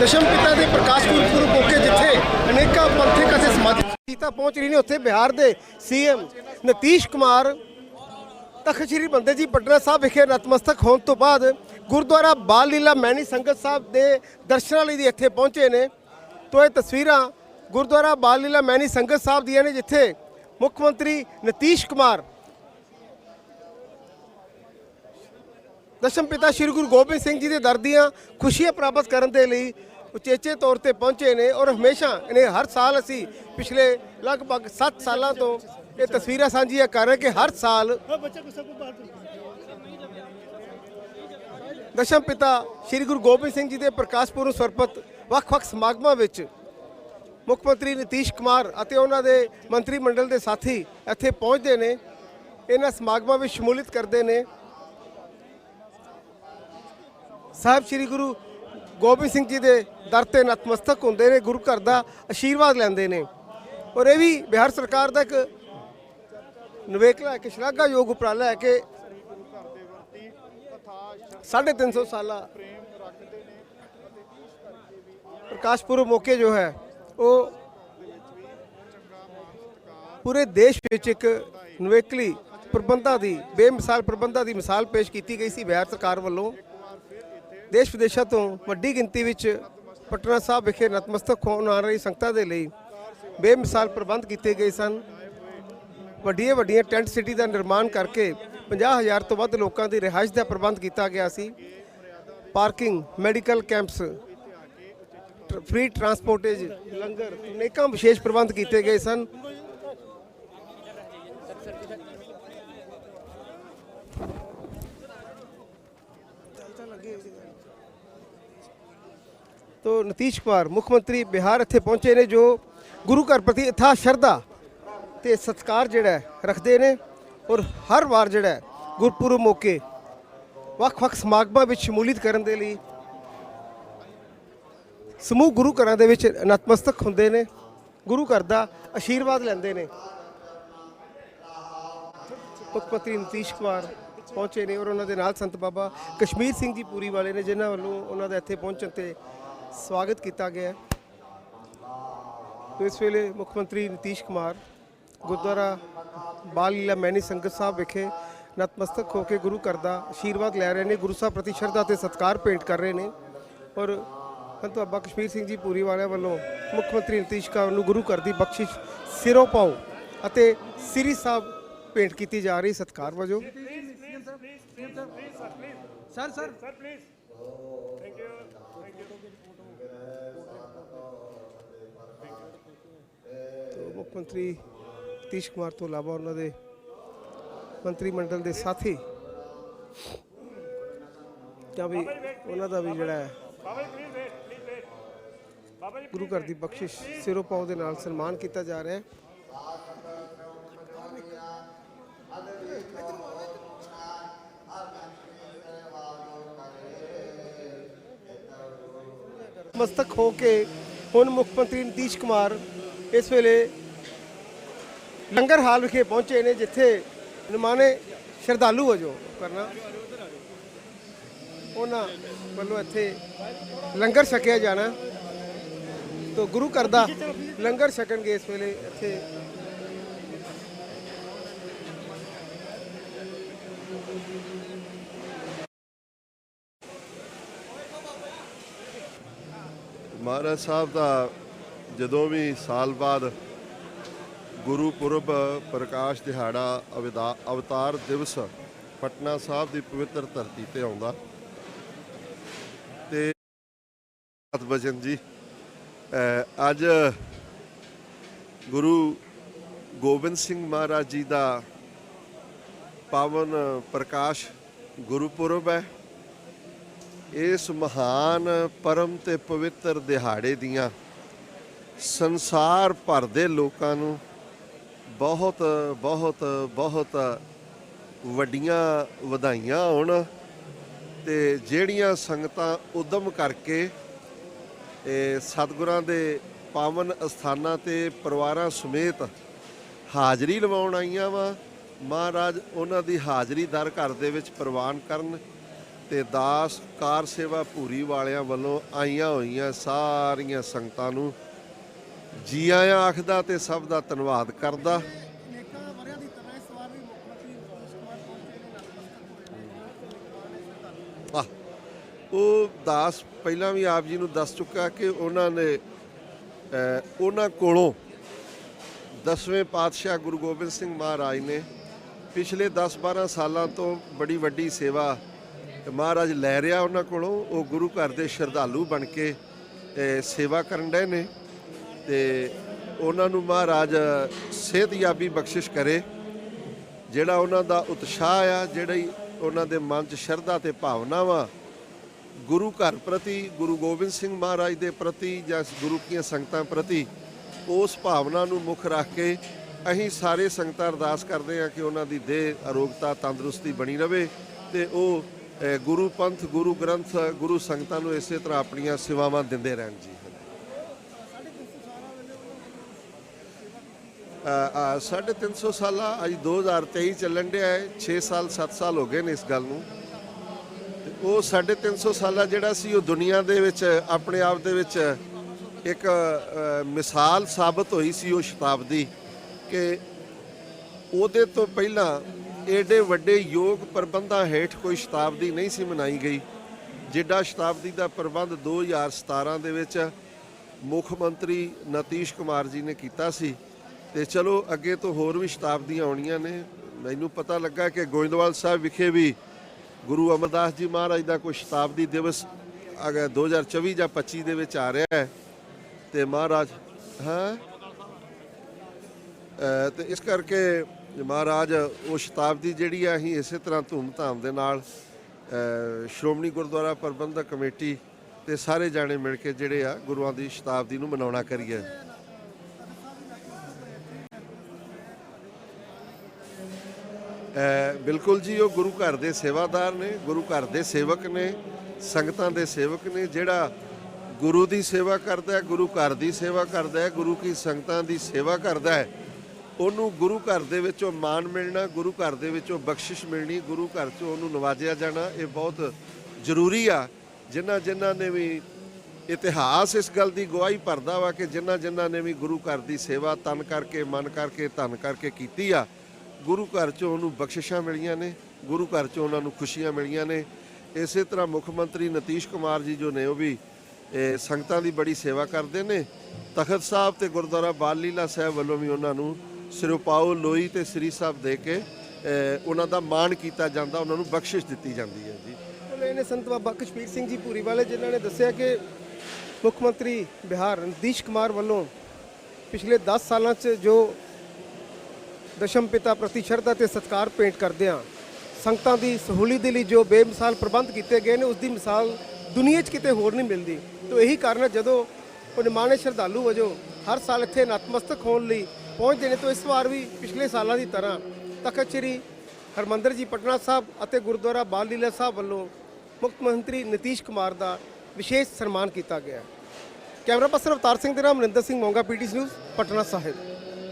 ਦਸ਼ਮ ਪਿਤਾ ਦੇ ਪ੍ਰਕਾਸ਼ ਪੁਰਬ ਮੌਕੇ ਜਿੱਥੇ ਅਨੇਕਾਂ ਪੰਥਕ ਅਤੇ ਸਮਾਜਿਕ ਸ਼ਖਸੀਅਤਾਂ ਪਹੁੰਚ ਰਹੀ ਨੇ, ਉੱਥੇ ਬਿਹਾਰ ਦੇ ਸੀਐਮ ਨਤੀਸ਼ ਕੁਮਾਰ ਤਖਤ ਸ੍ਰੀ ਬੰਦੇ ਜੀ ਪਟਨਾ ਸਾਹਿਬ ਵਿਖੇ ਨਤਮਸਤਕ ਹੋਣ ਤੋਂ ਬਾਅਦ ਗੁਰਦੁਆਰਾ ਬਾਲ ਲੀਲਾ ਮੈਣੀ ਸੰਗਤ ਸਾਹਿਬ ਦੇ ਦਰਸ਼ਨਾਂ ਲਈ ਦੀ ਇੱਥੇ ਪਹੁੰਚੇ ਨੇ। ਤੋਂ ਇਹ ਤਸਵੀਰਾਂ ਗੁਰਦੁਆਰਾ ਬਾਲ ਲੀਲਾ ਮੈਣੀ ਸੰਗਤ ਸਾਹਿਬ ਦੀਆਂ ਨੇ, ਜਿੱਥੇ ਮੁੱਖ ਮੰਤਰੀ ਨਤੀਸ਼ ਕੁਮਾਰ ਦਸ਼ਮ ਪਿਤਾ ਸ੍ਰੀ ਗੁਰੂ ਗੋਬਿੰਦ ਸਿੰਘ ਜੀ ਦੇ ਦਰ ਦੀਆਂ ਖੁਸ਼ੀਆਂ ਪ੍ਰਾਪਤ ਕਰਨ ਦੇ ਲਈ ਉਚੇਚੇ ਤੌਰ ਤੇ ਪਹੁੰਚੇ ਨੇ ਔਰ ਹਮੇਸ਼ਾ ਇਹਨੇ ਹਰ ਸਾਲ ਅਸੀਂ ਪਿਛਲੇ ਲਗਭਗ 7 ਸਾਲਾਂ ਤੋਂ ਇਹ ਤਸਵੀਰਾਂ ਸਾਂਝੀਆਂ ਕਰ ਰਹੇ ਕਿ ਹਰ ਸਾਲ ਦਸ਼ਮ ਪਿਤਾ ਸ੍ਰੀ ਗੁਰੂ ਗੋਬਿੰਦ ਸਿੰਘ ਜੀ ਦੇ ਪ੍ਰਕਾਸ਼ ਪੁਰਬ ਸਰਪਤ ਵੱਖ-ਵੱਖ ਸਮਾਗਮਾਂ ਵਿੱਚ ਮੁੱਖ ਮੰਤਰੀ ਨਿਤੀਸ਼ ਕੁਮਾਰ ਅਤੇ ਉਹਨਾਂ ਦੇ ਮੰਤਰੀ ਮੰਡਲ ਦੇ ਸਾਥੀ ਇੱਥੇ ਪਹੁੰਚਦੇ ਨੇ। ਇਹਨਾਂ ਸਮਾਗਮਾਂ ਵਿੱਚ ਸ਼ਮੂਲੀਅਤ ਕਰਦੇ ਨੇ। ਸਾਹਿਬ ਸ੍ਰੀ ਗੁਰੂ ਗੋਬਿੰਦ ਸਿੰਘ ਜੀ ਦੇ ਦਰ ਤੇ ਨਤਮਸਤਕ ਹੁੰਦੇ ਨੇ, ਗੁਰੂ ਘਰ ਦਾ ਆਸ਼ੀਰਵਾਦ ਲੈਂਦੇ ਨੇ। ਔਰ ਇਹ ਵੀ ਬਿਹਾਰ ਸਰਕਾਰ ਦਾ ਇੱਕ ਨਵੇਕਲਾ ਇੱਕ ਸ਼ਲਾਘਾਯੋਗ ਉਪਰਾਲਾ ਹੈ ਕਿ 350 ਸਾਲਾ ਪ੍ਰਕਾਸ਼ ਪੁਰਬ ਮੌਕੇ ਜੋ ਹੈ, ਉਹ ਪੂਰੇ ਦੇਸ਼ ਵਿੱਚ ਇੱਕ ਨਵੇਕਲੀ ਪ੍ਰਬੰਧਾਂ ਦੀ, ਬੇਮਿਸਾਲ ਪ੍ਰਬੰਧਾਂ ਦੀ ਮਿਸਾਲ ਪੇਸ਼ ਕੀਤੀ ਗਈ ਸੀ। ਬਿਹਾਰ ਸਰਕਾਰ ਵੱਲੋਂ ਦੇਸ਼ ਵਿਦੇਸ਼ਾਂ ਤੋਂ ਵੱਡੀ ਗਿਣਤੀ ਵਿੱਚ ਪਟਨਾ ਸਾਹਿਬ ਵਿਖੇ ਨਤਮਸਤਕ ਹੋਣ ਆ ਰਹੀ ਸੰਗਤਾਂ ਦੇ ਲਈ ਬੇਮਿਸਾਲ ਪ੍ਰਬੰਧ ਕੀਤੇ ਗਏ ਸਨ। ਵੱਡੀਆਂ ਵੱਡੀਆਂ ਟੈਂਟ ਸਿਟੀ ਦਾ ਨਿਰਮਾਣ ਕਰਕੇ 50000 ਤੋਂ ਵੱਧ ਲੋਕਾਂ ਦੀ ਰਿਹਾਇਸ਼ ਦਾ ਪ੍ਰਬੰਧ ਕੀਤਾ ਗਿਆ ਸੀ। ਪਾਰਕਿੰਗ, ਮੈਡੀਕਲ ਕੈਂਪਸ ਫ੍ਰੀ ਟਰਾਂਸਪੋਰਟੇਜ, ਲੰਗਰ, ਅਨੇਕਾਂ ਵਿਸ਼ੇਸ਼ ਪ੍ਰਬੰਧ ਕੀਤੇ ਗਏ ਸਨ। ਤੋ ਨਤੀਸ਼ ਕੁਮਾਰ ਮੁੱਖ ਮੰਤਰੀ ਬਿਹਾਰ ਇੱਥੇ ਪਹੁੰਚੇ ਨੇ ਜੋ ਗੁਰੂ ਘਰ ਪ੍ਰਤੀ ਇਥਾ ਸ਼ਰਧਾ ਤੇ ਸਤਿਕਾਰ ਜਿਹੜਾ ਰੱਖਦੇ ਨੇ ਔਰ ਹਰ ਵਾਰ ਜਿਹੜਾ ਗੁਰਪੁਰਬ ਮੌਕੇ ਵੱਖ-ਵੱਖ ਸਮਾਗਮਾਂ ਵਿੱਚ ਸ਼ਮੂਲੀਅਤ ਕਰਨ ਦੇ ਲਈ ਸਮੂਹ ਗੁਰੂ ਘਰਾਂ ਦੇ ਵਿੱਚ ਨਤਮਸਤਕ ਹੁੰਦੇ ਨੇ ਗੁਰੂ ਘਰ ਦਾ ਆਸ਼ੀਰਵਾਦ ਲੈਂਦੇ ਨੇ ਮੁੱਖ ਮੰਤਰੀ ਨਤੀਸ਼ ਕੁਮਾਰ ਪਹੁੰਚੇ ਨੇ ਔਰ ਉਹਨਾਂ ਦੇ ਨਾਲ ਸੰਤ ਬਾਬਾ ਕਸ਼ਮੀਰ ਸਿੰਘ ਜੀ ਪੂਰੀ ਵਾਲੇ ਨੇ, ਜਿਨ੍ਹਾਂ ਵੱਲੋਂ ਉਹਨਾਂ ਦਾ ਇੱਥੇ ਪਹੁੰਚਣ ਤੇ ਸਵਾਗਤ ਕੀਤਾ ਗਿਆ ਤੇ ਇਸ ਵੇਲੇ ਮੁੱਖ ਮੰਤਰੀ ਨਤੀਸ਼ ਕੁਮਾਰ, ਗੁਰਦੁਆਰਾ ਬਾਲ ਲੀਲਾ ਮੈਨੀ ਸੰਗਤ ਸਾਹਿਬ ਵਿਖੇ ਨਤਮਸਤਕ ਹੋ ਕੇ ਗੁਰੂ ਘਰ ਦਾ ਆਸ਼ੀਰਵਾਦ ਲੈ ਰਹੇ ਨੇ, ਗੁਰੂ ਸਾਹਿਬ ਪ੍ਰਤੀ ਸ਼ਰਧਾ ਤੇ ਸਤਿਕਾਰ ਭੇਂਟ ਕਰ ਰਹੇ ਨੇ ਔਰ ਸੰਤ ਬਾਬਾ ਕਸ਼ਮੀਰ ਸਿੰਘ ਜੀ ਪੂਰੀ ਵਾਲਿਆਂ ਵੱਲੋਂ ਮੁੱਖ ਮੰਤਰੀ ਨਤੀਸ਼ ਕੁਮਾਰ ਨੂੰ ਗੁਰੂ ਘਰ ਦੀ ਬਖਸ਼ਿਸ਼ ਸਿਰੋਂ ਪਾਓ ਅਤੇ ਸ੍ਰੀ ਸਾਹਿਬ ਭੇਂਟ ਕੀਤੀ ਜਾ ਰਹੀ ਸਤਿਕਾਰ ਵਜੋਂ। ਸਰ ਸਰ ਤੋ ਮੁੱਖ ਮੰਤਰੀ ਨਤੀਸ਼ ਕੁਮਾਰ ਤੋਂ ਇਲਾਵਾ ਉਹਨਾਂ ਦੇ ਮੰਤਰੀ ਮੰਡਲ ਦੇ ਸਾਥੀ ਜਾਂ ਵੀ ਉਹਨਾਂ ਦਾ ਵੀ ਜਿਹੜਾ ਹੈ ਗੁਰੂ ਘਰ ਦੀ ਬਖਸ਼ਿਸ਼ ਸਿਰੋਂ ਪਾਉ ਦੇ ਨਾਲ ਸਨਮਾਨ ਕੀਤਾ ਜਾ ਰਿਹਾ ਹੈ। ਮਸਤਕ ਹੋ ਕੇ ਹੁਣ ਮੁੱਖ ਮੰਤਰੀ ਨਤੀਸ਼ ਕੁਮਾਰ ਇਸ ਵੇਲੇ ਲੰਗਰ ਹਾਲ ਵਿਖੇ ਪਹੁੰਚੇ ਨੇ, ਜਿੱਥੇ ਨਿਮਾਣੇ ਸ਼ਰਧਾਲੂ ਵਜੋਂ ਕਰਨਾ ਉਹਨਾਂ ਵੱਲੋਂ ਇੱਥੇ ਲੰਗਰ ਛਕਿਆ ਜਾਣਾ। ਤੋ ਗੁਰੂ ਘਰ ਦਾ ਲੰਗਰ ਛਕਣਗੇ ਇਸ ਵੇਲੇ ਇੱਥੇ ਮਹਾਰਾਜ ਸਾਹਿਬ ਦਾ ਜਦੋਂ ਵੀ ਸਾਲ ਬਾਅਦ ਗੁਰੂ ਪੁਰਬ ਪ੍ਰਕਾਸ਼ ਦਿਹਾੜਾ ਅਵਿਦਾ- ਅਵਤਾਰ ਦਿਵਸ ਪਟਨਾ ਸਾਹਿਬ ਦੀ ਪਵਿੱਤਰ ਧਰਤੀ ਤੇ ਆਉਂਦਾ। ਤੇ ਬਚਨ ਜੀ ਅੱਜ ਗੁਰੂ ਗੋਬਿੰਦ ਸਿੰਘ ਮਹਾਰਾਜ ਜੀ ਦਾ ਪਾਵਨ ਪ੍ਰਕਾਸ਼ ਗੁਰਪੁਰਬ ਹੈ। ਇਸ ਮਹਾਨ ਪਰਮ ਤੇ ਪਵਿੱਤਰ ਦਿਹਾੜੇ ਦੀਆਂ ਸੰਸਾਰ ਭਰ ਦੇ ਲੋਕਾਂ ਨੂੰ ਬਹੁਤ ਬਹੁਤ ਬਹੁਤ ਵੱਡੀਆਂ ਵਧਾਈਆਂ ਹੋਣ ਤੇ ਜਿਹੜੀਆਂ ਸੰਗਤਾਂ ਉਦਮ ਕਰਕੇ ਇਹ ਸਤਿਗੁਰਾਂ ਦੇ ਪਾਵਨ ਅਸਥਾਨਾਂ ਤੇ ਪਰਿਵਾਰਾਂ ਸਮੇਤ ਹਾਜ਼ਰੀ ਲਵਾਉਣ ਆਈਆਂ ਵਾ। ਮਹਾਰਾਜ ਉਹਨਾਂ ਦੀ ਹਾਜ਼ਰੀ ਦਰ ਘਰ ਦੇ ਵਿੱਚ ਪ੍ਰਵਾਨ ਕਰਨ ਤੇ ਦਾਸ ਕਾਰ ਸੇਵਾ ਭੂਰੀ ਵਾਲਿਆਂ ਵੱਲੋਂ ਆਈਆਂ ਹੋਈਆਂ ਸਾਰੀਆਂ ਸੰਗਤਾਂ ਨੂੰ ਜੀ ਆਇਆਂ ਆਖਦਾ ਤੇ ਸਭ ਦਾ ਧੰਨਵਾਦ ਕਰਦਾ। ਉਹ ਦਾਸ ਪਹਿਲਾਂ ਵੀ ਆਪ ਜੀ ਨੂੰ ਦੱਸ ਚੁੱਕਾ ਕਿ ਉਹਨਾਂ ਨੇ ਉਹਨਾਂ ਕੋਲੋਂ ਦਸਵੇਂ ਪਾਤਸ਼ਾਹ ਗੁਰੂ ਗੋਬਿੰਦ ਸਿੰਘ ਮਹਾਰਾਜ ਨੇ ਪਿਛਲੇ 10-12 ਸਾਲਾਂ ਤੋਂ ਬੜੀ ਵੱਡੀ ਸੇਵਾ ਮਹਾਰਾਜ ਲੈ ਰਿਹਾ ਉਹਨਾਂ ਕੋਲੋਂ ਉਹ ਗੁਰੂ ਘਰ ਦੇ ਸ਼ਰਧਾਲੂ ਬਣ ਕੇ ਅਹ, ਸੇਵਾ ਕਰਨ ਰਹੇ ਨੇ। ਤੇ ਉਹਨਾਂ ਨੂੰ ਮਹਾਰਾਜ ਸਿਹਤਯਾਬੀ ਬਖਸ਼ਿਸ਼ ਕਰੇ ਜਿਹੜਾ ਉਹਨਾਂ ਦਾ ਉਤਸ਼ਾਹ ਆ ਜਿਹੜੀ ਉਹਨਾਂ ਦੇ ਮਨ 'ਚ ਸ਼ਰਧਾ ਤੇ ਭਾਵਨਾਵਾਂ ਗੁਰੂ ਘਰ ਪ੍ਰਤੀ ਗੁਰੂ ਗੋਬਿੰਦ ਸਿੰਘ ਮਹਾਰਾਜ ਦੇ ਪ੍ਰਤੀ ਜਾਂ ਗੁਰੂ ਕੀਆਂ ਸੰਗਤਾਂ ਪ੍ਰਤੀ ਉਸ ਭਾਵਨਾ ਨੂੰ ਮੁੱਖ ਰੱਖ ਕੇ ਅਸੀਂ ਸਾਰੇ ਸੰਗਤਾਂ ਅਰਦਾਸ ਕਰਦੇ ਹਾਂ ਕਿ ਉਹਨਾਂ ਦੀ ਦੇਹ ਅਰੋਗਤਾ ਤੰਦਰੁਸਤੀ ਬਣੀ ਰਵੇ ਤੇ ਉਹ ਗੁਰੂ ਪੰਥ ਗੁਰੂ ਗ੍ਰੰਥ ਗੁਰੂ ਸੰਗਤਾਂ ਨੂੰ ਇਸੇ ਤਰ੍ਹਾਂ ਆਪਣੀਆਂ ਸੇਵਾਵਾਂ ਦਿੰਦੇ ਰਹਿਣ ਜੀ। ਅ, ਅ, ਸਾਢੇ ਤਿੰਨ ਸੌ ਸਾਲਾ ਅੱਜ 2023 ਚੱਲਣ ਡਿਆ ਹੈ 6 ਸਾਲ 7 ਸਾਲ ਹੋ ਗਏ ਨੇ ਇਸ ਗੱਲ ਨੂੰ। ਉਹ ਸਾਢੇ ਤਿੰਨ ਸੌ ਸਾਲਾ ਜਿਹੜਾ ਸੀ ਉਹ ਦੁਨੀਆ ਦੇ ਵਿੱਚ ਆਪਣੇ ਆਪ ਦੇ ਵਿੱਚ ਇੱਕ ਮਿਸਾਲ ਸਾਬਤ ਹੋਈ ਸੀ ਉਹ ਸ਼ਤਾਬਦੀ ਕਿ ਉਹਦੇ ਤੋਂ ਪਹਿਲਾਂ ਏਡੇ ਵੱਡੇ ਯੋਗ ਪ੍ਰਬੰਧਾਂ ਹੇਠ ਕੋਈ ਸ਼ਤਾਬਦੀ ਨਹੀਂ ਸੀ ਮਨਾਈ ਗਈ। ਜਿੱਡਾ ਸ਼ਤਾਬਦੀ ਦਾ ਪ੍ਰਬੰਧ 2017 ਦੇ ਵਿੱਚ ਮੁੱਖ ਮੰਤਰੀ ਨਤੀਸ਼ ਕੁਮਾਰ ਜੀ ਨੇ ਕੀਤਾ ਸੀ। ਤੇ ਚਲੋ ਅੱਗੇ ਤੋਂ ਹੋਰ ਵੀ ਸ਼ਤਾਬਦੀਆਂ ਆਉਣੀਆਂ ਨੇ। ਮੈਨੂੰ ਪਤਾ ਲੱਗਾ ਕਿ ਗੋਇੰਦਵਾਲ ਸਾਹਿਬ ਵਿਖੇ ਵੀ ਗੁਰੂ ਅਮਰਦਾਸ ਜੀ ਮਹਾਰਾਜ ਦਾ ਕੋਈ ਸ਼ਤਾਬਦੀ ਦਿਵਸ ਅਗਰ 2024 ਜਾਂ 25 ਦੇ ਵਿੱਚ ਆ ਰਿਹਾ ਹੈ ਤੇ ਮਹਾਰਾਜ ਹਾਂ? ਅ, ਤੇ ਇਸ ਕਰਕੇ ਮਹਾਰਾਜ, ਉਹ ਸ਼ਤਾਬਦੀ ਜਿਹੜੀ ਆ, ਅਸੀਂ ਇਸੇ ਤਰ੍ਹਾਂ ਧੂਮ-ਧਾਮ ਦੇ ਨਾਲ ਸ਼੍ਰੋਮਣੀ ਗੁਰਦੁਆਰਾ ਪ੍ਰਬੰਧਕ ਕਮੇਟੀ ਤੇ ਸਾਰੇ ਜਾਣੇ ਮਿਲ ਕੇ ਜਿਹੜੇ ਆ, ਗੁਰੂਆਂ ਦੀ ਸ਼ਤਾਬਦੀ ਨੂੰ ਮਨਾਉਣਾ ਕਰੀਏ। ਬਿਲਕੁਲ ਜੀ, ਉਹ ਗੁਰੂ ਘਰ ਦੇ ਸੇਵਾਦਾਰ ਨੇ, ਗੁਰੂ ਘਰ ਦੇ ਸੇਵਕ ਨੇ, ਸੰਗਤਾਂ ਦੇ ਸੇਵਕ ਨੇ, ਜਿਹੜਾ ਗੁਰੂ ਦੀ ਸੇਵਾ ਕਰਦਾ ਹੈ, ਗੁਰੂ ਘਰ ਦੀ ਸੇਵਾ ਕਰਦਾ ਹੈ, ਗੁਰੂ ਕੀ ਸੰਗਤਾਂ ਦੀ ਸੇਵਾ ਕਰਦਾ ਹੈ ਉਹਨੂੰ ਗੁਰੂ ਘਰ ਦੇ ਵਿੱਚੋਂ ਮਾਣ ਮਿਲਣਾ ਗੁਰੂ ਘਰ ਦੇ ਵਿੱਚੋਂ ਬਖਸ਼ਿਸ਼ ਮਿਲਣੀ ਗੁਰੂ ਘਰ 'ਚੋਂ ਉਹਨੂੰ ਨਵਾਜਿਆ ਜਾਣਾ ਇਹ ਬਹੁਤ ਜ਼ਰੂਰੀ ਆ। ਜਿਨ੍ਹਾਂ ਜਿਨ੍ਹਾਂ ਨੇ ਵੀ ਇਤਿਹਾਸ ਇਸ ਗੱਲ ਦੀ ਗਵਾਹੀ ਭਰਦਾ ਵਾ ਕਿ ਜਿਨ੍ਹਾਂ ਜਿਨ੍ਹਾਂ ਨੇ ਵੀ ਗੁਰੂ ਘਰ ਦੀ ਸੇਵਾ ਤਨ ਕਰਕੇ ਮਨ ਕਰਕੇ ਧਨ ਕਰਕੇ ਕੀਤੀ ਆ ਗੁਰੂ ਘਰ 'ਚੋਂ ਉਹਨੂੰ ਬਖਸ਼ਿਸ਼ਾਂ ਮਿਲੀਆਂ ਨੇ ਗੁਰੂ ਘਰ 'ਚੋਂ ਉਹਨਾਂ ਨੂੰ ਖੁਸ਼ੀਆਂ ਮਿਲੀਆਂ ਨੇ। ਇਸੇ ਤਰ੍ਹਾਂ ਮੁੱਖ ਮੰਤਰੀ ਨਤੀਸ਼ ਕੁਮਾਰ ਜੀ ਜੋ ਨੇ ਉਹ ਵੀ ਇਹ, ਸੰਗਤਾਂ ਦੀ ਬੜੀ ਸੇਵਾ ਕਰਦੇ ਨੇ। ਤਖਤ ਸਾਹਿਬ ਤੇ ਗੁਰਦੁਆਰਾ ਬਾਲ ਲੀਲਾ ਸਾਹਿਬ ਵੱਲੋਂ ਵੀ ਉਹਨਾਂ ਨੂੰ ਸਿਰੋਪਾਓ ਲੋਈ ਤੇ ਸ੍ਰੀ ਸਾਹਿਬ ਦੇ ਕੇ ਉਹਨਾਂ ਦਾ ਮਾਣ ਕੀਤਾ ਜਾਂਦਾ, ਉਹਨਾਂ ਨੂੰ ਬਖਸ਼ਿਸ਼ ਦਿੱਤੀ ਜਾਂਦੀ ਹੈ ਜੀ। ਬੋਲੇ ਨੇ ਸੰਤ ਬਾਬਾ ਕਸ਼ਮੀਰ ਸਿੰਘ ਜੀ ਪੂਰੀ ਵਾਲੇ, ਜਿਨ੍ਹਾਂ ਨੇ ਦੱਸਿਆ ਕਿ ਮੁੱਖ ਮੰਤਰੀ ਬਿਹਾਰ ਨਿਤੀਸ਼ ਕੁਮਾਰ ਵੱਲੋਂ ਪਿਛਲੇ 10 ਸਾਲਾਂ 'ਚ ਜੋ ਦਸ਼ਮ ਪਿਤਾ ਪ੍ਰਤੀ ਸ਼ਰਧਾ ਤੇ ਸਤਕਾਰ ਭੇਂਟ ਕਰਦਿਆਂ ਸੰਗਤਾਂ ਦੀ ਸਹੂਲੀ ਦੇ ਲਈ ਜੋ ਬੇਮਿਸਾਲ ਪ੍ਰਬੰਧ ਕੀਤੇ ਗਏ ਨੇ, ਉਸ ਦੀ ਮਿਸਾਲ ਦੁਨੀਆ 'ਚ ਕਿਤੇ ਹੋਰ ਨਹੀਂ ਮਿਲਦੀ। ਤੋਂ ਇਹੀ ਕਾਰਨ ਹੈ, ਜਦੋਂ ਉਹ ਨਿਮਾਣੇ ਸ਼ਰਧਾਲੂ ਵਜੋਂ ਹਰ ਸਾਲ ਇੱਥੇ ਨਤਮਸਤਕ ਹੋਣ ਲਈ ਪਹੁੰਚਦੇ ਨੇ ਤੋਂ ਇਸ ਵਾਰ ਵੀ ਪਿਛਲੇ ਸਾਲਾਂ ਦੀ ਤਰ੍ਹਾਂ ਤਖਤ ਸ੍ਰੀ ਹਰਮੰਦਰ ਜੀ ਪਟਨਾ ਸਾਹਿਬ ਅਤੇ ਗੁਰਦੁਆਰਾ ਬਾਲ ਲੀਲਾ ਸਾਹਿਬ ਵੱਲੋਂ ਮੁੱਖ ਮੰਤਰੀ ਨਤੀਸ਼ ਕੁਮਾਰ ਦਾ ਵਿਸ਼ੇਸ਼ ਸਨਮਾਨ ਕੀਤਾ ਗਿਆ ਕੈਮਰਾ ਪਰਸਨ ਅਵਤਾਰ ਸਿੰਘ ਦੇ ਨਾਮ ਮਨਿੰਦਰ ਸਿੰਘ ਮੋਂਗਾ ਪੀਟੀਸੀ ਨਿਊਜ਼ ਪਟਨਾ ਸਾਹਿਬ।